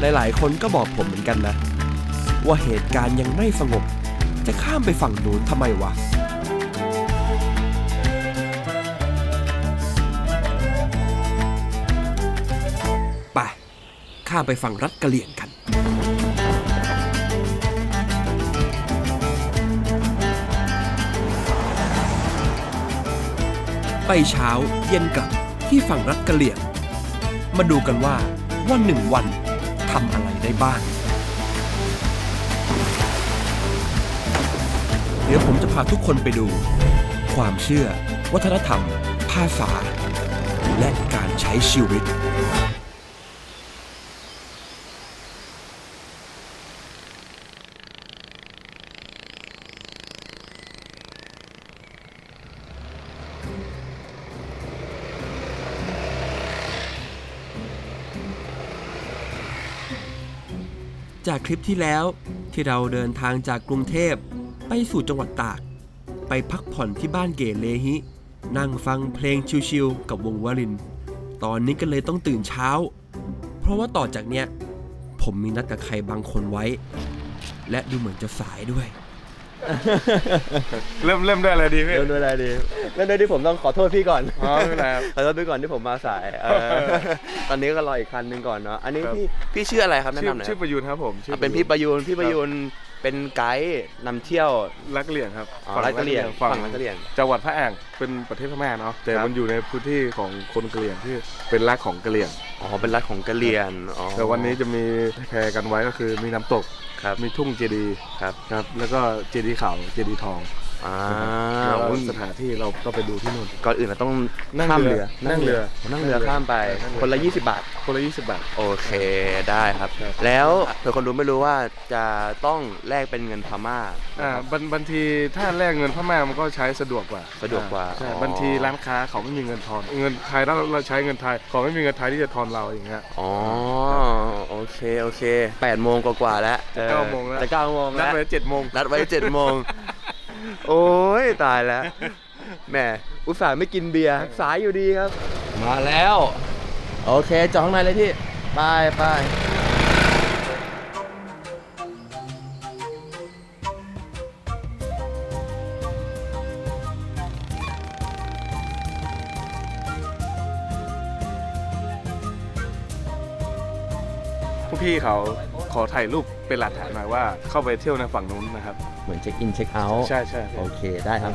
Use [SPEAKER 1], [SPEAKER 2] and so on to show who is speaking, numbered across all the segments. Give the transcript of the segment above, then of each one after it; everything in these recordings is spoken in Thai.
[SPEAKER 1] หลายๆ คนก็บอกผมเหมือนกันนะ ว่าเหตุการณ์ยังไม่สงบ จะข้ามไปฝั่งนู้นทำไมวะไปข้ามไปฝั่งรัฐกะเหลี่ยงกัน ไปเช้าเย็นกลับที่ฝั่งรัฐกะเหลี่ยง มาดูกันว่าวันหนึ่งวัน ทำอะไรได้บ้าง เดี๋ยวผมจะพาทุกคนไปดู ความเชื่อ วัฒนธรรม ภาษา และการใช้ชีวิต จากคลิปที่แล้วที่เราเดินทางจากกรุงเทพไปสู่จังหวัดตาก ไปพักผ่อนที่บ้านเกเลฮิ นั่งฟังเพลงชิวๆกับวงวลิน ตอนนี้ก็เลยต้องตื่นเช้า เพราะว่าต่อจากเนี้ยผมมีนัดกับใครบางคนไว้ และดูเหมือนจะสายด้วย
[SPEAKER 2] เริ่มเริ่มได้อะไรดีพี่
[SPEAKER 3] เริ่มด้วยอะไรดีเริ่มด้วยที่ผมต้องขอโทษพี่ก่อน
[SPEAKER 2] อ๋อไม่เป็นไรครับ
[SPEAKER 3] ขอโทษพี่ก่อนที่ผมมาสายเออตอนนี้ก็รออีกคันหนึ่งก่อนเนาะอันนี้
[SPEAKER 2] ครับ
[SPEAKER 3] พี่พี่ชื่ออะไรครับแนะ
[SPEAKER 2] ชื่อนำ
[SPEAKER 3] หน่อย
[SPEAKER 2] ชื่อประยูนครับผมชื่อ
[SPEAKER 3] อะเป็นพี่ประยูนพี่ประยูนเป็นไกด์นำเที่ยว
[SPEAKER 2] รักกะเหลี่ยงครับ
[SPEAKER 3] อ๋อรัฐกะเหรี่ยง
[SPEAKER 2] ฝั่ง
[SPEAKER 3] ฝั่งรัฐกะเหรี่ยง
[SPEAKER 2] จังหวัดพระแอ่งเป็นประเทศพม่าเนาะแต่
[SPEAKER 3] ครับ
[SPEAKER 2] มันอยู่ในพื้นที่ของคนกะเหรี่ยงที่เป็นรักของกะเหรี่ยง
[SPEAKER 3] อ๋อเป็นรัฐของกะเหรี่ยงอ๋อ
[SPEAKER 2] แต่วันนี้จะมีแพรกันไว้ก็คือมีน้ำตก
[SPEAKER 3] ครับ
[SPEAKER 2] มีทุ่งเจดีย์
[SPEAKER 3] ครับ
[SPEAKER 2] ครับ แล้วก็เจดีย์ขาวเจดีย์ทอง
[SPEAKER 3] อ่า
[SPEAKER 2] แล้ว
[SPEAKER 3] อุ๊ย
[SPEAKER 2] สถานที่เราก็ไปดูที่นู่น
[SPEAKER 3] ก่อนอื่นเราต้อง
[SPEAKER 2] นั่ง
[SPEAKER 3] ข้าม
[SPEAKER 2] เรื
[SPEAKER 3] เรืออ
[SPEAKER 2] นั่งเรือ
[SPEAKER 3] นั่งเรือข้ามไป
[SPEAKER 2] นั่งเรือ
[SPEAKER 3] คนละ 20 บาท
[SPEAKER 2] คนละ20บาท
[SPEAKER 3] โอเคได้ครับ
[SPEAKER 2] ครับ
[SPEAKER 3] แล้วเผื่อคนรู้ไม่รู้ว่าจะต้องแลกเป็นเงินพม่า
[SPEAKER 2] อ่า
[SPEAKER 3] นะครับ
[SPEAKER 2] บัญบัญชีถ้าแลกเงินพม่ามันก็ใช้สะดวกกว่า
[SPEAKER 3] สะดวกกว่า
[SPEAKER 2] ใช่
[SPEAKER 3] อ๋อ
[SPEAKER 2] บัญชีร้านค้าเขาไม่มีเงินทอน เงินไทยแล้วเราใช้เงินไทยเขาไม่มีเงินไทยที่จะทอนเราอย่างเงี้ย
[SPEAKER 3] อ๋อโอเคโอเคแปดโมงกว่าๆแล้ว
[SPEAKER 2] จะเก้าโมงแล้ว
[SPEAKER 3] จะเก้าโมง
[SPEAKER 2] นัด
[SPEAKER 3] แล้ว
[SPEAKER 2] ไว้เจ็ดโมง
[SPEAKER 3] นัดไว้เจ็ดโมง โอ้ยตายแล้วแหมอุตส่าห์ไม่กินเบียร์สายอยู่ดีครับ มาแล้ว โอเคจองข้างในเลยพี่ไปไป
[SPEAKER 2] ผู้พี่เขาขอถ่ายรูปเป็นหลักฐานหน่อยว่าเข้าไปเที่ยวในฝั่งนู้นนะครับ
[SPEAKER 3] เหมือนเช็คอินเช็คเอาท์
[SPEAKER 2] ใช่ใช่
[SPEAKER 3] โอเคได้ครับ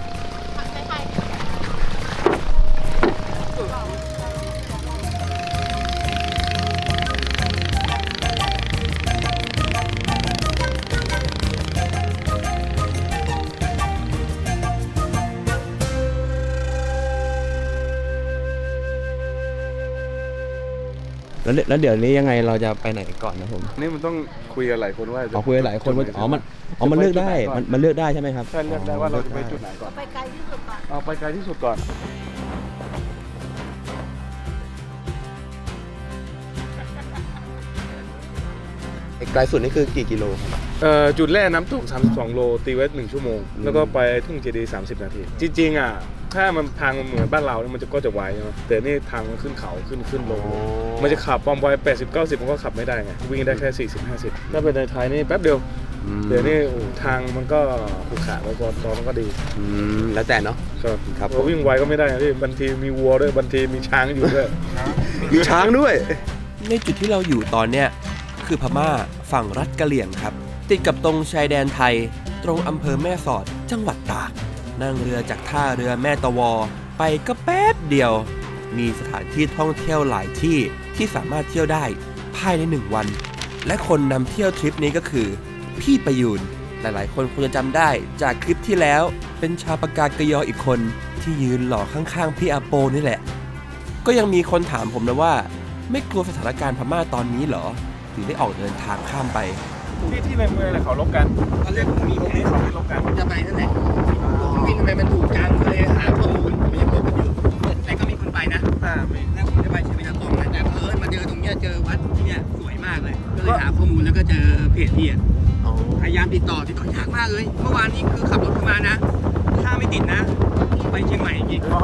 [SPEAKER 3] แล้วเดี๋ยวแล้วเดี๋ยวนี้ยังไงเราจะไปไหนก่อนนะผม
[SPEAKER 2] นี่มันต้องคุยกับหลายคนว่าจะ
[SPEAKER 3] อ๋อคุยกับหลายคนว่า
[SPEAKER 2] จุดไห
[SPEAKER 3] อ๋อมันอ๋อมันเลือกได้มันมันเลือกได้ใช่ไหมครับ
[SPEAKER 2] ใช่เลือกได้ว่าเราจะไปจุดไหนก่อน
[SPEAKER 4] ไปไกลที่สุดก่อน
[SPEAKER 2] เอาไปไกลที่สุดก่อน
[SPEAKER 3] ไกลสุดนี่คือกี่กิโลครับ
[SPEAKER 2] เอ่อจุดแรกน้ำตก32 โล ตีไว้1ชั่วโมง แล้วก็ไปทุ่งเจดีย์30 นาที จริงๆอะ ถ้ามันทางมันเหมือนบ้านเราเนี่ยมันจะก็จะไวใช่ไหมแต่นี่ทางมันขึ้นเขาขึ้นขึ้นลง
[SPEAKER 3] อ๋อ
[SPEAKER 2] มันจะขับความไว80 90 มันก็ขับไม่ได้ไงวิ่งได้แค่40 50 ถ้าเป็นในไทยนี่แป๊บเดียว
[SPEAKER 3] อืม
[SPEAKER 2] เดี๋ยวนี้โอ้ทางมันก็ขรุขระแล้วก็ตอนมันก็ดี
[SPEAKER 3] อืมแล้วแต่เนาะ
[SPEAKER 2] ครับ
[SPEAKER 3] ครับ
[SPEAKER 2] เพาวิ่งไวก็ไม่ได้นะพี่บางทีมีวัวด้วยบางทีมีช้างอยู่ด้วย
[SPEAKER 3] มีช้างด้วย
[SPEAKER 1] ในจุดที่เราอยู่ตอนเนี้ยคือพม่าฝั่งรัฐกะเหลี่ยงครับ ติดกับตรงชายแดนไทย ตรงอำเภอแม่สอดจังหวัดตาก นั่งเรือจากท่าเรือแม่ตะวอ ไปก็แป๊บเดียว มีสถานที่ท่องเที่ยวหลายที่ที่สามารถเที่ยวได้ภายในหนึ่งวัน และคนนำเที่ยวทริปนี้ก็คือ พี่ประยูนหลายๆ คนคงจะจำได้จากคลิปที่แล้ว เป็นชาวปากกากยออีกคนที่ยืนหล่อข้างๆ พี่อาโปนี่แหละ ก็ยังมีคนถามผมนะว่า ไม่กลัวสถานการณ์พม่าตอนนี้เหรอถึงได้ออกเดินทางข้ามไป
[SPEAKER 2] ที่ที่ในเมืองเนี่ยเขาลบกันเขาเรียกมีตรงนี้เขาไม่ลบกัน
[SPEAKER 5] จะไปนั่นแหละวิน ทำไมมันถูกจังก็เลยหาข้อมูลมันยังลบกันอยู่แต่ก็มีคนไปนะ
[SPEAKER 2] อ่ามี
[SPEAKER 5] แล้วผมจะไปใช้เวลาตรงนะแต่เพอญมาเจอตรงเนี้ยเจอวัดที่เนี้ยสวยมากเลย ก็เลยหาข้อมูลแล้วก็เจอเพจพี่อะพยายามติดต่อติดต่อยากมากเลย เมื่อวานนี้คือขับรถมานะ ถ้าไม่ติดนะ ไปเชียงใหม่จริง
[SPEAKER 2] อ๋อ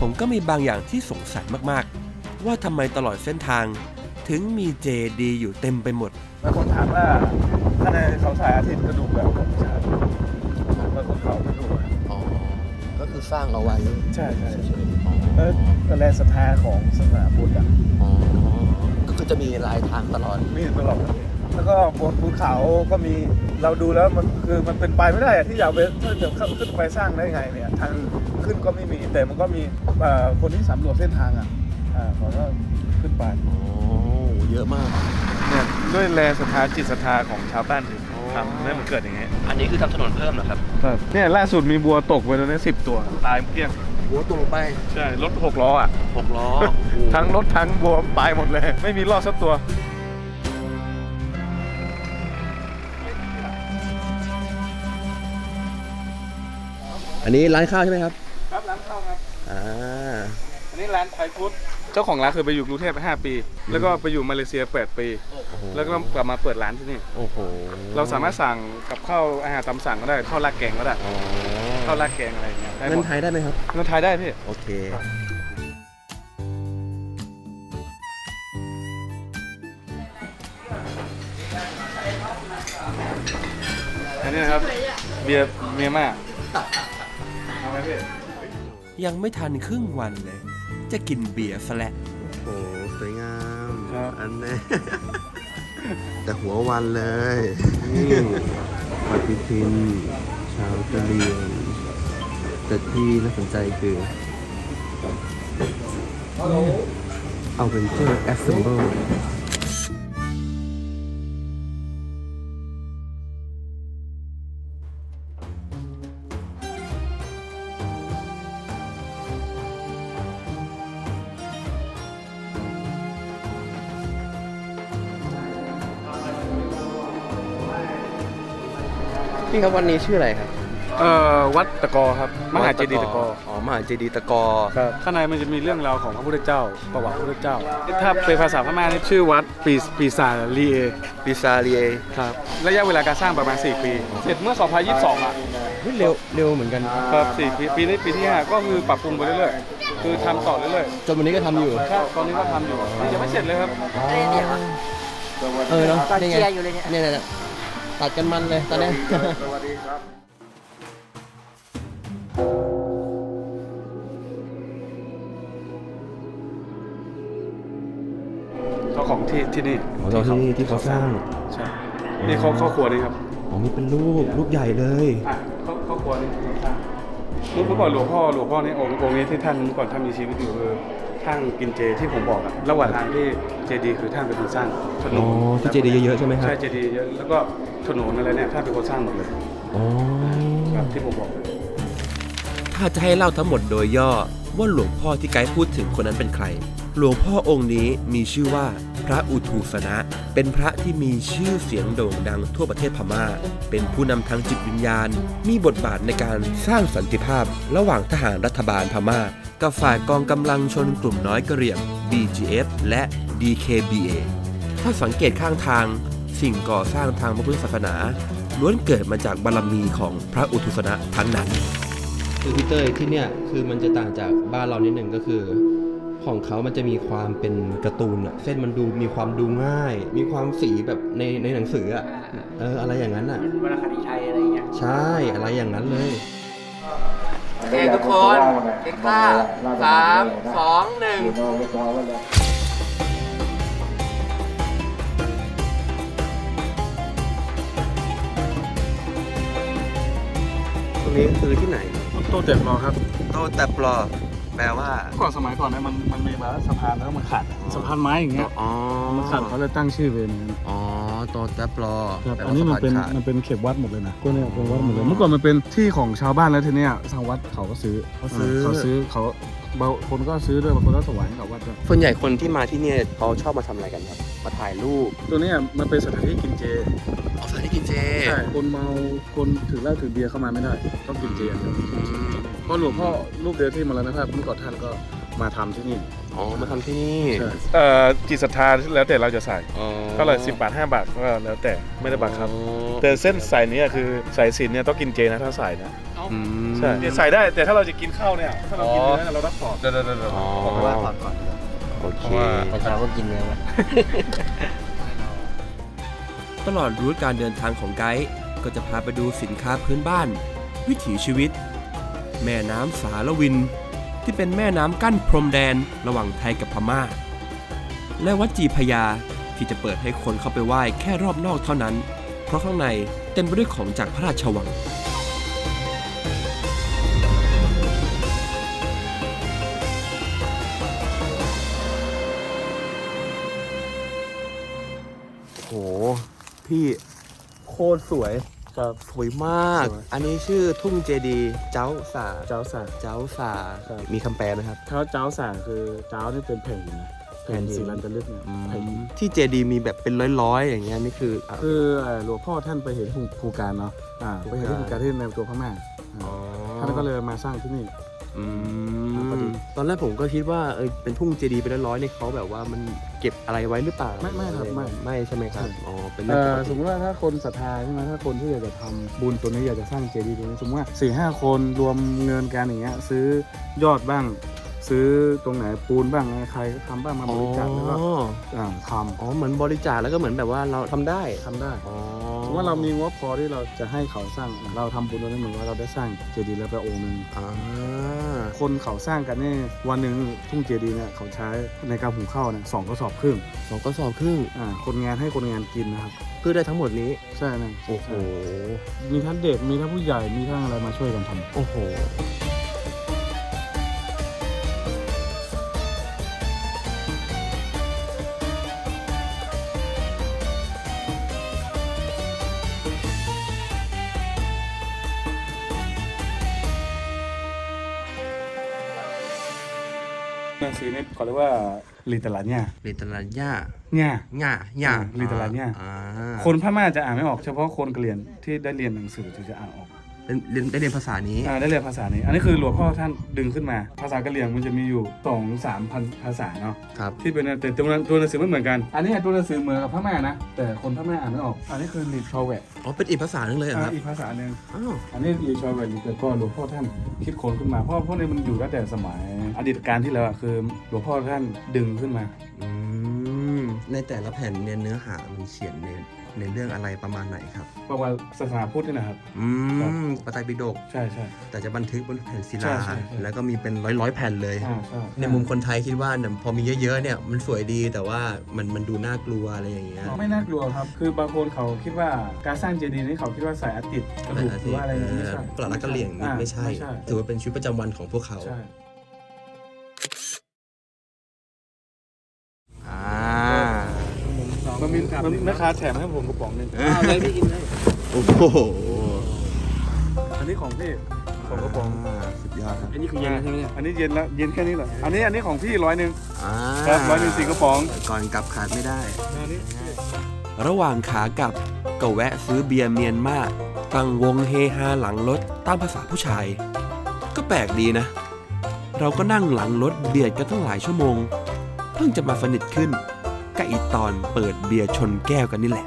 [SPEAKER 1] ผมก็มีบางอย่างที่สงสัยมากๆ ว่าทำไมตลอดเส้นทาง ถึงมีเจดีย์อยู่เต็มไปหมด
[SPEAKER 2] บางคนถามว่าถ้าในเขาสายอาทิตย์กระดูกแบบของชาติบ
[SPEAKER 3] สร้างเอาไว้
[SPEAKER 2] ใช่ใช่
[SPEAKER 3] เฉยๆอ๋อ
[SPEAKER 2] แล้วก็แรงศรัทธาของศาสนาพุทธอะ
[SPEAKER 3] อ๋อก็คือจะมีลายทางตลอด
[SPEAKER 2] มีตลอดเลยแล้วก็บนภูเขาก็มีเราดูแล้วมันคือมันเป็นไปไม่ได้อะที่อยากไปถ้าจะเข้าขึ้นไปสร้างได้ไงเนี่ยทางขึ้นก็ไม่มีแต่มันก็มีเอ่อคนที่สำรวจเส้นทางอะอ่าเขาก็ขึ้นไป
[SPEAKER 3] อ๋อเยอะมาก
[SPEAKER 2] เนี่ยด้วยแรงศรัทธาจิตศรัทธาของชาวบ้านถึ ง
[SPEAKER 3] อ๋อ
[SPEAKER 2] ทำให้มันเกิดอย่างเงี้ย
[SPEAKER 3] อันนี้คือทำถนนเพิ่มเหรอครับ
[SPEAKER 2] ครับเนี่ยล่าสุดมีบัวตกไปตรงนี้สิบตัว ตายเกลี้ยง
[SPEAKER 3] หัวตรงลงไป
[SPEAKER 2] ใช่รถหกล้ออะ
[SPEAKER 3] หกล้อ
[SPEAKER 2] ทั้งรถทั้งบัวตายหมดเลย ไม่มีรอดสักตัว
[SPEAKER 3] อันนี้ร้านข้าวใช่ไหมครับ
[SPEAKER 2] ครับร้านข้าวครับ
[SPEAKER 3] อ่า
[SPEAKER 2] อันนี้ร้านไทยฟู้ด เจ้าของร้านเคยไปอยู่กรุงเทพไป5ปี แล้วก็ไปอยู่มาเลเซีย8ปี แล้วก็กลับมาเปิดร้านที่นี่
[SPEAKER 3] โอ้โห
[SPEAKER 2] เราสามารถสั่งกับข้าวอาหารตามสั่งก็ได้ข้าวราดแกงก็ได้
[SPEAKER 3] อ๋อ
[SPEAKER 2] ข้าวราดแกงอะไรอย่างเงี้ยได้ห
[SPEAKER 3] เงิ
[SPEAKER 2] ม
[SPEAKER 3] น
[SPEAKER 2] ด
[SPEAKER 3] ไทยได้ไหมครับ
[SPEAKER 2] เงินไทยได้พี่
[SPEAKER 3] โอเค
[SPEAKER 2] อันนี้นะครับ เบียร์เมียม่าเอาไหมพี่
[SPEAKER 1] ยังไม่ทันครึ่งวันเลย จะกินเบียร์ซะแล้ว
[SPEAKER 3] โอ้สวยงาม
[SPEAKER 2] ครับ
[SPEAKER 3] อันนี้ แต่หัววันเลยปฏิทิน ชาวกะเหรียงแต่ที่น่าสนใจคือ เอาเป็นเจอร์แอสเซมเบิล พี่ครับวันนี้ชื่ออะไรครับ
[SPEAKER 2] เอ่อวัดตะกอครับมหาเจดีย์ตะกอ
[SPEAKER 3] อ๋อมหาเจดีย์ตะกอ
[SPEAKER 2] ครับข้างในมันจะมีเรื่องราวของพระพุทธเจ้า ประวัติพระพุทธเจ้า ถ้าเป็นภาษาพม่านี่ชื่อวัดปีปีศาจลีเอ
[SPEAKER 3] ปิซาเรีย
[SPEAKER 2] ครับระยะเวลาการสร้างประมาณ 4 ปี เสร็จเมื่อ 2022อะ
[SPEAKER 3] เร็วเร็วเหมือนกัน
[SPEAKER 2] ครับ4ปีปีนี้ปีที่5ก็คือปรับปรุงไปเรื่อยๆคือทำต่อเรื่อย
[SPEAKER 3] จนวันนี้ก็ทำอยู่
[SPEAKER 2] ๆครับตอนนี้ก็ทำอยู่ยังไม่เสร็จเลยครับ
[SPEAKER 3] เออเนาะ
[SPEAKER 5] ตอน
[SPEAKER 3] นี่ไง
[SPEAKER 5] เชียร์อยู่เลยเนี่ย
[SPEAKER 3] เนี่ยเนี่ย ตัดกันมันเลยตอนเนี้ย
[SPEAKER 2] เจ้าของที่ที่นี่
[SPEAKER 3] อ๋อเจ้าที่ที่เขาสร้าง
[SPEAKER 2] ใช่นี่เขาเข้าครัวนี่ครับ
[SPEAKER 3] อ๋อมีเป็นรูปรูปใหญ่เลย
[SPEAKER 2] อะเขาเขาครัวนี่เขาสร้างเมื่อก่อนหลวงพ่อหลวงพ่อนี่องค์องค์นี้ที่ท่านเมื่อก่อนท่านมีชีวิตอยู่คือ ท่านกินเจที่ผมบอกอะระหว่างทางที่เจดีย์คือท่านเป็นคนสร้างถน
[SPEAKER 3] อ๋อนที่เจดีย์เยอะๆใช่ไหมครับ
[SPEAKER 2] ใช่เจดีย์เยอะแล้วก็ถนนอะไรเนี่ยท่านเป็นคนสร้างหมดเลย
[SPEAKER 3] อ๋อ
[SPEAKER 2] ครับที่ผมบอกเลย
[SPEAKER 1] ถ้าจะให้เล่าทั้งหมดโดยย่อว่าหลวงพ่อที่ไกด์พูดถึงคนนั้นเป็นใคร หลวงพ่อองค์นี้มีชื่อว่าพระอุทูสนะ เป็นพระที่มีชื่อเสียงโด่งดังทั่วประเทศพม่า เป็นผู้นำทางจิตวิญญาณ มีบทบาทในการสร้างสันติภาพ ระหว่างทหารรัฐบาลพม่า กับฝ่ายกองกำลังชนกลุ่มน้อยกะเหรี่ยง BGF และ DKBA ถ้าสังเกตข้างทาง สิ่งก่อสร้างทางพระพุทธศาสนาล้วนเกิดมาจากบารมีของพระอุทุสนะทั้งนั้น
[SPEAKER 3] คือพี่เต้ยที่เนี่ยคือมันจะต่างจากบ้านเรานิดหนึ่งก็คือ ของเขามันจะมีความเป็นการ์ตูนอะเส้นมันดูมีความดูง่าย มีความสีแบบในในหนังสืออะเอออะไรอย่างนั้นอะ
[SPEAKER 5] วรรณคดีชัยอะไรอย่างเงี้ย
[SPEAKER 3] ใช่อะไรอย่างนั้นเลย
[SPEAKER 5] โอ เคทุกคนเด็กก้าสามสองหนึ่ง
[SPEAKER 3] ตรงนี้คือที่ไหน
[SPEAKER 2] โตเต็มรอครับ
[SPEAKER 3] โตแต่ปลอแปลว่า
[SPEAKER 2] ก่อนสมัยก่อนเนี่ยมันมันมีแบบสะพานแล้วมันขาดสะพานไม้อย่างเงี้ย
[SPEAKER 3] อ๋อ
[SPEAKER 2] มันขาดเขาเลยตั้งชื่อเป็นอย่างนั้น
[SPEAKER 3] อ๋ อโตแต่ปลอ
[SPEAKER 2] ครับ
[SPEAKER 3] แปล
[SPEAKER 2] อั
[SPEAKER 3] ว่าน
[SPEAKER 2] นี้มันเป็น
[SPEAKER 3] สะพาขาด
[SPEAKER 2] มันเป็นเขตวัดหมดเลยนะก็เนี่ยเป็นวัดหมดเลยเมื่อก่อนมันเป็นที่ของชาวบ้านแล้วทีเนี้ยทางวัดเขาก็ซื้อเขาซื้อเขาบางคนก็ซื้อด้วยบางคนก็ถวายให้กับวัดด้วย
[SPEAKER 3] ส่วนใหญ่คนที่มาที่เนี่ยเขาชอบมาทำอะไรกันครับ มาถ่ายรูป
[SPEAKER 2] ตัวเนี้ยมันเป็นสถานที่กินเจ
[SPEAKER 3] เอาสถานที่กินเจ
[SPEAKER 2] ใช่คนเมาคนถือเหล้าถือเบียร์เข้ามาไม่ได้ต้องกินเจอย่างเดียวเพราะหลวงพ่อรูปเดียวที่มรณภาพเมื่อก่อนท่านก็ มาทำที่นี่
[SPEAKER 3] อ๋อมาทำที่นี่
[SPEAKER 2] เอ่อจิตศรัทธาแล้วแต่เราจะใส่
[SPEAKER 3] อ๋อ
[SPEAKER 2] เท่าไหร่สิบบาทห้าบาทก็แล้วแต่ไม่ได้บังคับ
[SPEAKER 3] อ๋อ
[SPEAKER 2] แต่เส้นสายเนี้ยคือสายสิญจนเนี่ยต้องกินเจนะถ้าใส่นะ
[SPEAKER 3] อืม
[SPEAKER 2] ใช่เนี่ยใส่ได้แต่ถ้าเราจะกินข้าวเนี่ยถ้าเรากินเนื้อเนี่ยเราต้องถอด
[SPEAKER 3] เดี๋ยวเดี๋ยวเดี๋ยว อ๋อ
[SPEAKER 2] บอกว่าถอดก่อน
[SPEAKER 3] โอเค
[SPEAKER 4] เพราะว่าประชาก็กินเนื้อมา
[SPEAKER 1] ตลอดรูทการเดินทางของไกด์ก็จะพาไปดูสินค้าพื้นบ้าน วิถีชีวิต แม่น้ำสารวิน ที่เป็นแม่น้ำกั้นพรมแดนระหว่างไทยกับพม่า และวัดจีพยาที่จะเปิดให้คนเข้าไปไหว้แค่รอบนอกเท่านั้น เพราะข้างในเต็มไปด้วยของจากพระราชวัง
[SPEAKER 3] โห พี่โคตรสวย
[SPEAKER 2] ครับ
[SPEAKER 3] สวยมาก
[SPEAKER 2] สวย
[SPEAKER 3] อันนี้ชื่อทุ่งเจดีย์เจ้าสา
[SPEAKER 2] เจ้าสา
[SPEAKER 3] เจ้าสา
[SPEAKER 2] ครับ
[SPEAKER 3] มีคำแปลไหมครับ
[SPEAKER 2] เขาเจ้าสาคือเจ้านี่เป็นแผ่นหินนะแผ่นศิลันตลึกเนี่ยแผ่นหิน
[SPEAKER 3] ที่เจดีย์มีแบบเป็นร้อยๆ อย่างเงี้ยนี่คืออะ
[SPEAKER 2] คือเอ่อหลวงพ่อท่านไปเห็นที่ภูการเนาะอ่าไปเห็นที่ภูการที่ในตัวพม่าอ่าท่านก็เลยมาสร้างที่นี่
[SPEAKER 3] อื
[SPEAKER 2] พอดี
[SPEAKER 3] มตอนแรกผมก็คิดว่าเออเป็นทุ่งเจดีย์เป็นร้อยๆเนี่ยเขาแบบว่ามันเก็บอะไรไว้หรือเปล่า
[SPEAKER 2] ไม่ไม่ครับไม่
[SPEAKER 3] ไม่ใช่ไหมครับ
[SPEAKER 2] ใช่
[SPEAKER 3] อ๋อเป็นเรื่
[SPEAKER 2] เอ่
[SPEAKER 3] องป
[SPEAKER 2] อกสม
[SPEAKER 3] ติ
[SPEAKER 2] มติว่าถ้าคนศรัทธาใช่ไหมถ้าคนที่อยากจะทำบุญตัวนี้อยากจะสร้างเจดีย์ตัวนี้สมมติว่าสี่ห้าคนรวมเงินกันอย่างเงี้ยซื้อยอดบ้าง ซื้อตรงไหนปูนบ้างใครทำบ้างมาบริจาคแล้วก็
[SPEAKER 3] อ๋อ
[SPEAKER 2] อ่าท
[SPEAKER 3] อ๋อเหมือนบริจาคแล้วก็เหมือนแบบว่าเราทำได้ำ
[SPEAKER 2] ทำได้
[SPEAKER 3] อ๋อ
[SPEAKER 2] สมมติว่าเรามีงบพอที่เราจะให้เขาสร้างเราทำบุญตัวนี้เหมือนว่าเราได้สร้างเจดีย์แล้วไปองค์หนึ่ง
[SPEAKER 3] อ่า
[SPEAKER 2] คนเขาสร้างกันเนี่ยวันหนึ่งทุ่งเจดีย์เนี่ยเขาใช้ในการหุงข้าวเนี่ยสองกระสอบครึ่ง
[SPEAKER 3] สองกระสอบครึ่ง
[SPEAKER 2] อ่าคนงานให้คนงานกินนะครับ
[SPEAKER 3] เพื่อได้ทั้งหมดนี้
[SPEAKER 2] ใช่นะ
[SPEAKER 3] โอ้โห
[SPEAKER 2] มีทั้งเด็กมีทั้งผู้ใหญ่มีทั้งอะไรมาช่วยกันทำ
[SPEAKER 3] โอ้โห
[SPEAKER 2] งสือเนี่ยเขาเรียกว่าลิตรลาเนี่ย
[SPEAKER 3] ลิตรลย่า
[SPEAKER 2] เนี่ย
[SPEAKER 3] หญ้าหญ้า
[SPEAKER 2] อืมลิตรลย่า
[SPEAKER 3] อ่า
[SPEAKER 2] คนพม่าจะอ่านไม่ออกเฉพาะคนกะเหรี่ยงที่ได้เรียนหนังสือถึงจะอ่านออก
[SPEAKER 3] เรียนได้เรียนภาษานี้
[SPEAKER 2] อ่าได้เรียนภาษานี้ อันนี้คือหลวงพ่อท่านดึงขึ้นมา ภาษากะเหรี่ยงมันจะมีอยู่สองสามพันภาษาเนาะ
[SPEAKER 3] ครับ
[SPEAKER 2] ที่เป็นแต่ตัวหนังตัวหนังสือไม่เหมือนกัน อันนี้ตัวหนังสือเหมือนกับพม่านะ แต่คนพม่าอ่านไม่ออก อันนี้คือลิทรอแวก
[SPEAKER 3] อ๋อ เป็นอีกภาษาหนึงเลยเหรอครับ
[SPEAKER 2] อีกภาษาหนึ่ง
[SPEAKER 3] อ้าว
[SPEAKER 2] อันนี้ลิทรอแวกแต่ก็หลวงพ่อท่านคิดค้นขึ้นมา เพราะพวกนี้มันอยู่ตั้งแต่สมัยอดีตการที่แล้วอะคือหลวงพ่อท่านดึงขึ้นมา
[SPEAKER 3] อืม ในแต่ละแผ่นเนี่ยเนื้อหามันเขียนในในเรื่องอะไรประมาณไหนครับ
[SPEAKER 2] ประวัติศาสนาพุทธนี่นะครับ
[SPEAKER 3] อื
[SPEAKER 2] ครับ
[SPEAKER 3] มปไตยปิฎก
[SPEAKER 2] ใช่ใช่
[SPEAKER 3] แต่จะบันทึกบนแผ่นศิ
[SPEAKER 2] ใช่
[SPEAKER 3] ลา
[SPEAKER 2] ใช่ใช่
[SPEAKER 3] แล้วก็มีเป็นร้อยร้อยๆแผ่นเลย
[SPEAKER 2] อ่าใช่
[SPEAKER 3] ในมุมคนไทยคิดว่าเนี่ยพอมีเยอะๆเนี่ยมันสวยดีแต่ว่ามันมันดูน่ากลัวอะไรอย่างเงี้ย
[SPEAKER 2] ไม่น่ากลัวครับ คือบางคนเขาคิดว่าการสร้างเจดีย์นี่เขาคิดว่าใส่อาติดกระดูกหรือว่าอะไรอย่างนี้ไม่ใช่
[SPEAKER 3] ปลาลักกะเหลี่ยงนี่
[SPEAKER 2] อ่า
[SPEAKER 3] ไม่ใช่
[SPEAKER 2] ไม่ใช่
[SPEAKER 3] ถือว่าเป็นชีวิตประจำวันของพวกเขา
[SPEAKER 2] ใช่ มันมีมันแม่ค้าแถมให้ผมกระป๋องหนึง
[SPEAKER 5] เอาเลยพี่กินเลย
[SPEAKER 3] โอ้โห
[SPEAKER 2] อันนี้ของพี่ของกระป๋องา
[SPEAKER 3] สุดยอดครับ
[SPEAKER 5] อันนี้คือเย็นแล้วใช่ไหมเนี่ย
[SPEAKER 2] อันนี้เย็นแล้วเย็นแค่นี้เหรออันนี้อันนี้ของพี่ร้อยหนึ่ง
[SPEAKER 3] อ่า
[SPEAKER 2] ครับร้อยหนึ่งสี่กระป๋อง
[SPEAKER 3] ก่อนกลับขาดไม่ได้
[SPEAKER 2] อันนี้
[SPEAKER 1] ระหว่างขากลับก็แวะซื้อเบียร์เมียนมาตั้งวงเฮฮาหลังรถตามภาษาผู้ชาย ก็แปลกดีนะ เราก็นั่งหลังรถเบียดกันตั้งหลายชั่วโมง เพิ่งจะมาสนิทขึ้นก็ อีตอนเปิดเบียร์ชนแก้วกันนี่แหละ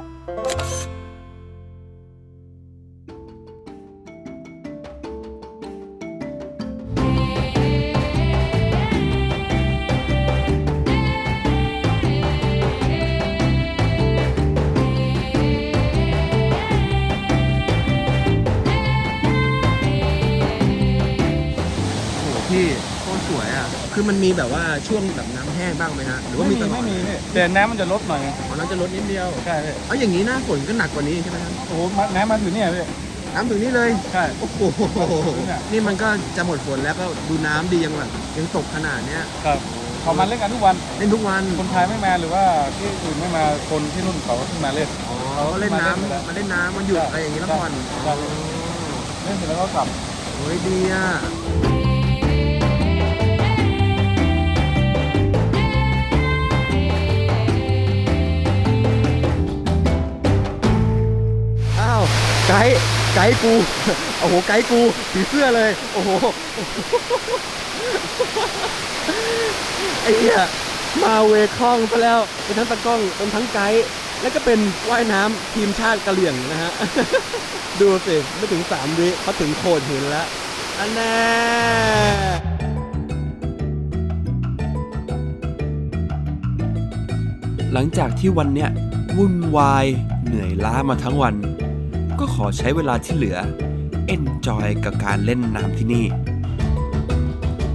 [SPEAKER 3] โอ้โหพี่โคตรสวยอะ คือมันมีแบบว่าช่วงแบบน้ำแห้งบ้างไหมฮะ หรือว่ามีตลอด
[SPEAKER 2] ไม่มีพี่ แต่น้ำมันจะลดหน่อย
[SPEAKER 3] อ๋อน้ำจะลดนิดเดียว
[SPEAKER 2] ใช่พี่
[SPEAKER 3] เอาอย่างนี้หน้าฝนก็หนักกว่านี้ใช่ไหมครับ
[SPEAKER 2] โอ้โหมาน้ำมาถึงเนี่ยพี่
[SPEAKER 3] น้ำถึงนี่เลย
[SPEAKER 2] ใช่
[SPEAKER 3] โอ้โห
[SPEAKER 2] เนี่ย
[SPEAKER 3] นี่มันก็จะหมดฝนแล้วก็ดูน้ำดียังแบบยังตกขนาดเนี้ย
[SPEAKER 2] ครับเขามาเล่นกันทุกวัน
[SPEAKER 3] เล่นทุกวัน
[SPEAKER 2] คนไทยไม่มาหรือว่าที่อื่นไม่มาคนที่นู่นเขาก็ขึ้นมาเล่น
[SPEAKER 3] อ๋อเล่นน้ำมาเล่นน้ำมันหยุดอะไรอย่างงี้แล้วก่อน
[SPEAKER 2] ใช่เล่นเสร็จแล้วก็กลับ
[SPEAKER 3] โอ้ยดีอะ ไกด์ไกด์กูโอ้โหไกด์กูผีเสื้อเลย โอ้โหไอ้เหี้ยมาเวคล่องซะแล้วเป็นทั้งตะกล้องเป็นทั้งไกด์แล้วก็เป็นว่ายน้ำทีมชาติกะเหรี่ยงนะฮะ ดูสิไม่ถึง3วิเขาถึงโขดหินแล้วอันแน่
[SPEAKER 1] หลังจากที่วันเนี้ยวุ่นวายเหนื่อยล้ามาทั้งวัน ขอใช้เวลาที่เหลือเอนจอยกับการเล่นน้ำที่นี่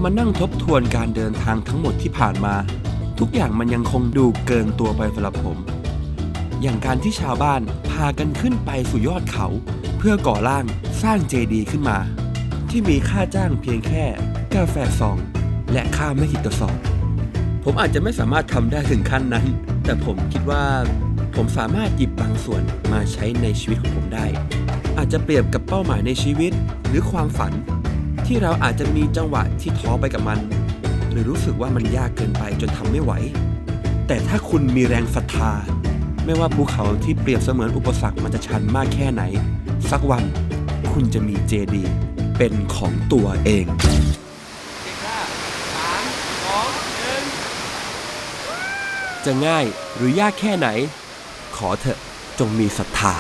[SPEAKER 1] มานั่งทบทวนการเดินทางทั้งหมดที่ผ่านมา ทุกอย่างมันยังคงดูเกินตัวไปสำหรับผม อย่างการที่ชาวบ้านพากันขึ้นไปสู่ยอดเขา เพื่อก่อร่างสร้างเจดีย์ขึ้นมา ที่มีค่าจ้างเพียงแค่กาแฟซอง และค่าไม่กี่กระสอบผมอาจจะไม่สามารถทำได้ถึงขั้นนั้น แต่ผมคิดว่า ผมสามารถหยิบบางส่วนมาใช้ในชีวิตของผมได้ อาจจะเปรียบกับเป้าหมายในชีวิตหรือความฝัน ที่เราอาจจะมีจังหวะที่ท้อไปกับมัน หรือรู้สึกว่ามันยากเกินไปจนทำไม่ไหว แต่ถ้าคุณมีแรงศรัทธา ไม่ว่าภูเขาที่เปรียบเสมือนอุปสรรคมันจะชันมากแค่ไหน สักวันคุณจะมีเจดีย์เป็นของตัวเองจะง่ายหรือยากแค่ไหน ขอเถอะจงมีศรัทธา